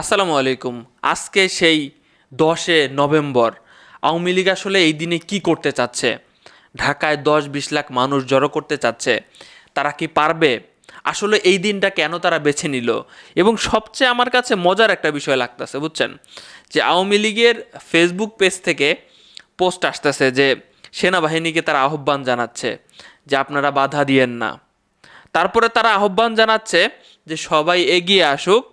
আসসালামু আলাইকুম। আজকে সেই দশে নভেম্বর, আওয়ামী লীগ আসলে এই দিনে কি করতে চাচ্ছে? ঢাকায় দশ বিশ লাখ মানুষ জড়ো করতে চাচ্ছে। তারা কি পারবে? আসলে এই দিনটা কেন তারা বেছে নিল? এবং সবচেয়ে আমার কাছে মজার একটা বিষয় লাগতেছে, বুঝছেন? যে আওয়ামী লীগের ফেসবুক পেজ থেকে পোস্ট আসতেছে যে সেনাবাহিনীকে তারা আহ্বান জানাচ্ছে যে আপনারা বাধা দিয়েন না। তারপরে তারা আহ্বান জানাচ্ছে যে সবাই এগিয়ে আসুক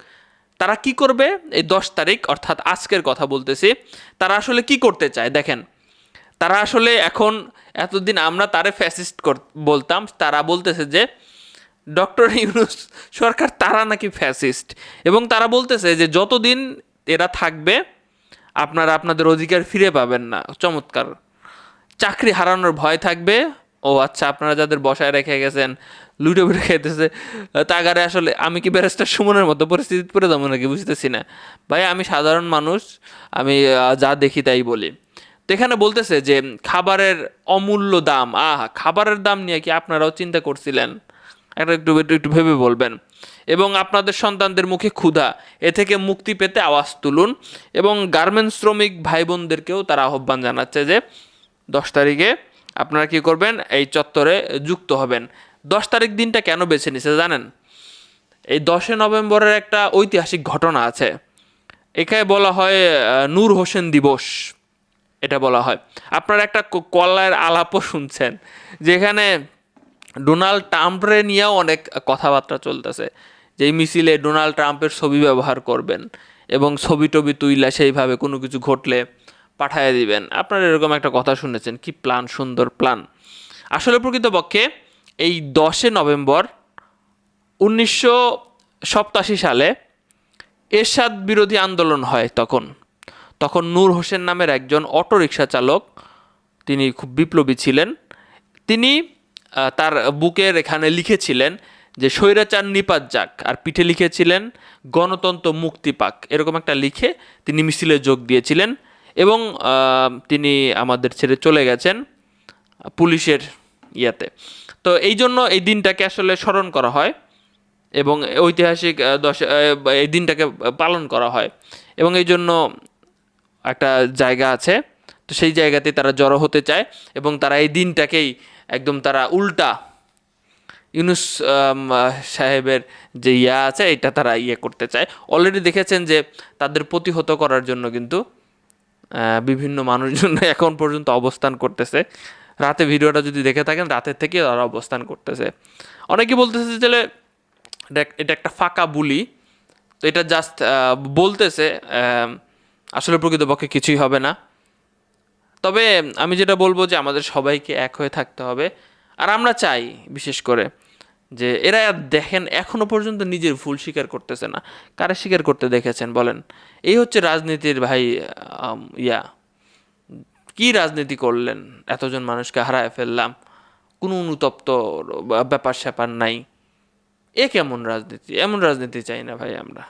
তারা কি করবে? এই দশ তারিখ, অর্থাৎ আজকের কথা বলতেছি, তারা আসলে কি করতে চায়? দেখেন, তারা আসলে এখন এতদিন আমরা তারে ফ্যাসিস্ট বলতাম, তারা বলতেছে যে, ডক্টর ইউনুস সরকার তারা নাকি ফ্যাসিস্ট এবং তারা বলতেছে যে, যতদিন এরা থাকবে, আপনারা আপনাদের অধিকার ফিরে পাবেন না। চমৎকার। চাকরি হারানোর ভয় থাকবে। ও আচ্ছা আপনারা যাদের বসায় রেখে গেছেন লুটে বুটে খেতেছে তাগারে আসলে আমি কি ব্যারেস্টার সুমনের মতো পরিস্থিতি পড়ে যাব নাকি বুঝতেছি না। ভাই, আমি সাধারণ মানুষ, আমি যা দেখি তাই বলি। তো এখানে বলতেছে যে, খাবারের অমূল্য দাম, আহ, খাবারের দাম নিয়ে কি আপনারাও চিন্তা করছিলেন? একটু একটু একটু ভেবে বলবেন। এবং আপনাদের সন্তানদের মুখে ক্ষুধা, এ থেকে মুক্তি পেতে আওয়াজ তুলুন। এবং গার্মেন্টস শ্রমিক ভাই বোনদেরকেও তারা আহ্বান জানাচ্ছে যে, দশ তারিখে আপনারা কি করবেন? এই চত্বরে যুক্ত হবেন। দশ তারিখ দিনটা কেন বেছে নিছে জানেন? এই দশে নভেম্বরের একটা ঐতিহাসিক ঘটনা আছে। এখানে বলা হয় নূর হোসেন দিবস, এটা বলা হয়। আপনারা একটা কলার আলাপও শুনছেন, যেখানে ডোনাল্ড ট্রাম্পরে নিয়েও অনেক কথাবার্তা চলতেছে যে মিছিলে ডোনাল্ড ট্রাম্পের ছবি ব্যবহার করবেন এবং ছবি টবি তুইলা সেইভাবে কোনো কিছু ঘটলে পাঠায় দিবেন। আপনারা এরকম একটা কথা শুনেছেন, কি প্ল্যান, সুন্দর প্ল্যান। আসলে প্রকৃতপক্ষে এই দশে নভেম্বর উনিশশো সপ্তাশি সালে এরশাদ বিরোধী আন্দোলন হয় তখন। তখন নূর হোসেন নামের একজন অটোরিকশা চালক, তিনি খুব বিপ্লবী ছিলেন। তিনি তার বুকের এখানে লিখেছিলেন যে, স্বৈরাচার নিপাত যাক। আর পিঠে লিখেছিলেন, গণতন্ত্র মুক্তি পাক। এরকম একটা লিখে তিনি মিছিলে যোগ দিয়েছিলেন এবং তিনি আমাদের ছেড়ে চলে গেছেন পুলিশের ইয়াতে। তো এই জন্য এই দিনটাকে আসলে স্মরণ করা হয় এবং ঐতিহাসিক দশ এই দিনটাকে পালন করা হয়। এবং এই জন্য একটা জায়গা আছে, তো সেই জায়গাতে তারা জড়ো হতে চায় এবং তারা এই দিনটাকেই একদম তারা উল্টা ইউনুস সাহেবের যে ইয়া আছে এটা তারা ইয়ে করতে চায়। অলরেডি দেখেছেন যে তাদের প্রতিহত করার জন্য কিন্তু বিভিন্ন মানুষজন এখন পর্যন্ত অবস্থান করতেছে। রাতে ভিডিওটা যদি দেখে থাকেন, রাতের থেকে তারা অবস্থান করতেছে। অনেকে বলতেছে যে এটা একটা ফাঁকা বুলি। তো এটা জাস্ট বলতেছে আসলে প্রকৃতপক্ষে কিছুই হবে না। তবে আমি যেটা বলব যে আমাদের সবাইকে এক হয়ে থাকতে হবে। আর আমরা চাই, বিশেষ করে, যে এরা দেখেন এখনও পর্যন্ত নিজের ভুল স্বীকার করতেছে না। কারা স্বীকার করতে দেখেছেন বলেন? এই হচ্ছে রাজনীতির ভাই ইয়া। কি রাজনীতি করলেন? এতজন মানুষকে হারায় ফেললাম। কোনো অনুতপ্ত ব্যাপার স্যাপার নাই। এ কেমন রাজনীতি? এমন রাজনীতি চাই না ভাই আমরা।